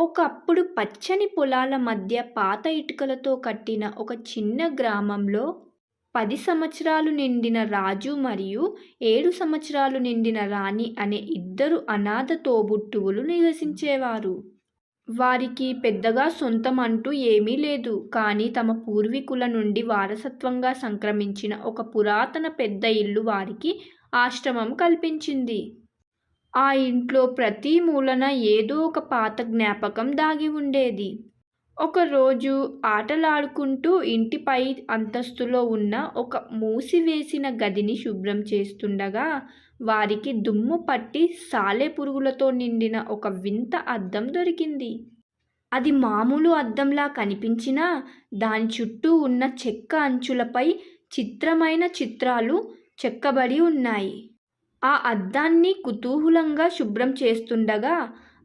ఒకప్పుడు పచ్చని పొలాల మధ్య పాత ఇటుకలతో కట్టిన ఒక చిన్న గ్రామంలో పది సంవత్సరాలు నిండిన రాజు మరియు ఏడు సంవత్సరాలు నిండిన రాణి అనే ఇద్దరు అనాథ తోబుట్టువులు నివసించేవారు. వారికి పెద్దగా సొంతం అంటూ ఏమీ లేదు. కానీ తమ పూర్వీకుల నుండి వారసత్వంగా సంక్రమించిన ఒక పురాతన పెద్ద ఇల్లు వారికి ఆశ్రమం కల్పించింది. ఆ ఇంట్లో ప్రతి మూలన ఏదో ఒక పాత జ్ఞాపకం దాగి ఉండేది. ఒకరోజు ఆటలాడుకుంటూ ఇంటిపై అంతస్తులో ఉన్న ఒక మూసివేసిన గదిని శుభ్రం చేస్తుండగా వారికి దుమ్ము పట్టి సాలెపురుగులతో నిండిన ఒక వింత అద్దం దొరికింది. అది మామూలు అద్దంలా కనిపించినా దాని చుట్టూ ఉన్న చెక్క అంచులపై చిత్రమైన చిత్రాలు చెక్కబడి ఉన్నాయి. ఆ అద్దాన్ని కుతూహలంగా శుభ్రం చేస్తుండగా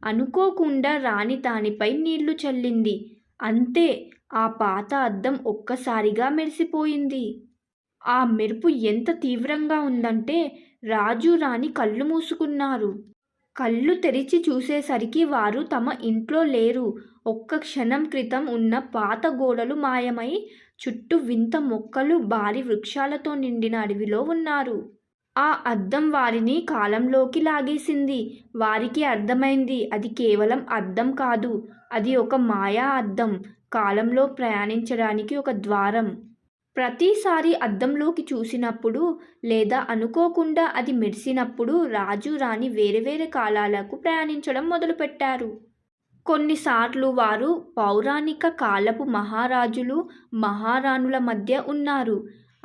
అనుకోకుండా రాణి దానిపై నీళ్ళు చల్లింది. అంతే ఆ పాత అద్దం ఒక్కసారిగా మెరిసిపోయింది. ఆ మెరుపు ఎంత తీవ్రంగా ఉందంటే రాజు రాణి కళ్ళు మూసుకున్నారు. కళ్ళు తెరిచి చూసేసరికి వారు తమ ఇంట్లో లేరు. ఒక్క క్షణం క్రితం ఉన్న పాత గోడలు మాయమై చుట్టూ వింత మొక్కలు భారీ వృక్షాలతో నిండిన అడవిలో ఉన్నారు. ఆ అద్దం వారిని కాలంలోకి లాగేసింది. వారికి అర్థమైంది అది కేవలం అద్దం కాదు అది ఒక మాయా అద్దం కాలంలో ప్రయాణించడానికి ఒక ద్వారం. ప్రతిసారి అద్దంలోకి చూసినప్పుడు లేదా అనుకోకుండా అది మెరిసినప్పుడు రాజు రాణి వేరే వేరే కాలాలకు ప్రయాణించడం మొదలుపెట్టారు. కొన్నిసార్లు వారు పౌరాణిక కాలపు మహారాజులు మహారాణుల మధ్య ఉన్నారు.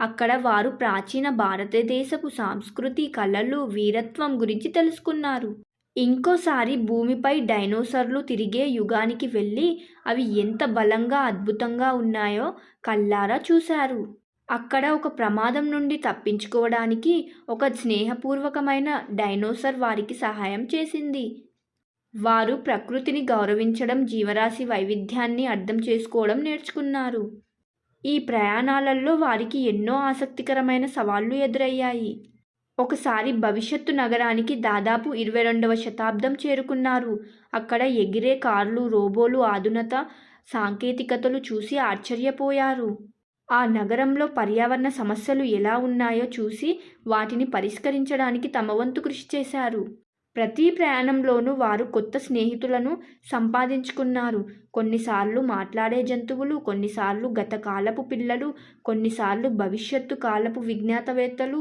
అక్కడ వారు ప్రాచీన భారతదేశపు సాంస్కృతి కళలు వీరత్వం గురించి తెలుసుకున్నారు. ఇంకోసారి భూమిపై డైనోసర్లు తిరిగే యుగానికి వెళ్ళి అవి ఎంత బలంగా అద్భుతంగా ఉన్నాయో కల్లారా చూశారు. అక్కడ ఒక ప్రమాదం నుండి తప్పించుకోవడానికి ఒక స్నేహపూర్వకమైన డైనోసర్ వారికి సహాయం చేసింది. వారు ప్రకృతిని గౌరవించడం జీవరాశి వైవిధ్యాన్ని అర్థం చేసుకోవడం నేర్చుకున్నారు. ఈ ప్రయాణాలలో వారికి ఎన్నో ఆసక్తికరమైన సవాళ్ళు ఎదురయ్యాయి. ఒకసారి భవిష్యత్తు నగరానికి దాదాపు ఇరవై రెండవ శతాబ్దం చేరుకున్నారు. అక్కడ ఎగిరే కార్లు రోబోలు ఆధునత సాంకేతికతలు చూసి ఆశ్చర్యపోయారు. ఆ నగరంలో పర్యావరణ సమస్యలు ఎలా ఉన్నాయో చూసి వాటిని పరిష్కరించడానికి తమ వంతు కృషి చేశారు. ప్రతి ప్రయాణంలోనూ వారు కొత్త స్నేహితులను సంపాదించుకున్నారు. కొన్నిసార్లు మాట్లాడే జంతువులు కొన్నిసార్లు గత కాలపు పిల్లలు కొన్నిసార్లు భవిష్యత్తు కాలపు విజ్ఞాతవేత్తలు.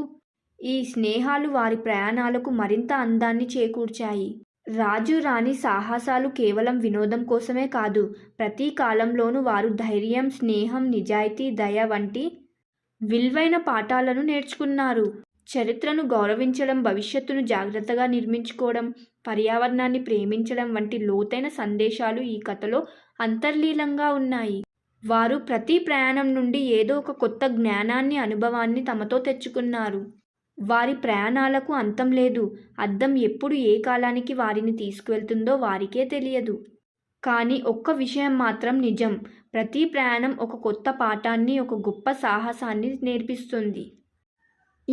ఈ స్నేహాలు వారి ప్రయాణాలకు మరింత అందాన్ని చేకూర్చాయి. రాజు రాణి సాహసాలు కేవలం వినోదం కోసమే కాదు ప్రతి కాలంలోనూ వారు ధైర్యం స్నేహం నిజాయితీ దయ వంటి విలువైన పాఠాలను నేర్చుకున్నారు. చరిత్రను గౌరవించడం భవిష్యత్తును జాగ్రత్తగా నిర్మించుకోవడం పర్యావరణాన్ని ప్రేమించడం వంటి లోతైన సందేశాలు ఈ కథలో అంతర్లీనంగా ఉన్నాయి. వారు ప్రతి ప్రయాణం నుండి ఏదో ఒక కొత్త జ్ఞానాన్ని అనుభవాన్ని తమతో తెచ్చుకున్నారు. వారి ప్రయాణాలకు అంతం లేదు. అద్దం ఎప్పుడు ఏ కాలానికి వారిని తీసుకువెళ్తుందో వారికే తెలియదు. కానీ ఒక్క విషయం మాత్రం నిజం. ప్రతి ప్రయాణం ఒక కొత్త పాఠాన్ని ఒక గొప్ప సాహసాన్ని నేర్పిస్తుంది.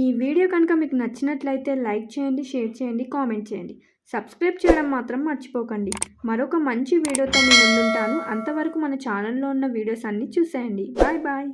ఈ వీడియో కనుక మీకు నచ్చినట్లయితే లైక్ చేయండి షేర్ చేయండి కామెంట్ చేయండి. సబ్స్క్రైబ్ చేయడం మాత్రం మర్చిపోకండి. మరొక మంచి వీడియోతో నేను ముందుంటాను. అంతవరకు మన ఛానల్లో ఉన్న వీడియోస్ అన్నీ చూసేయండి. Bye bye.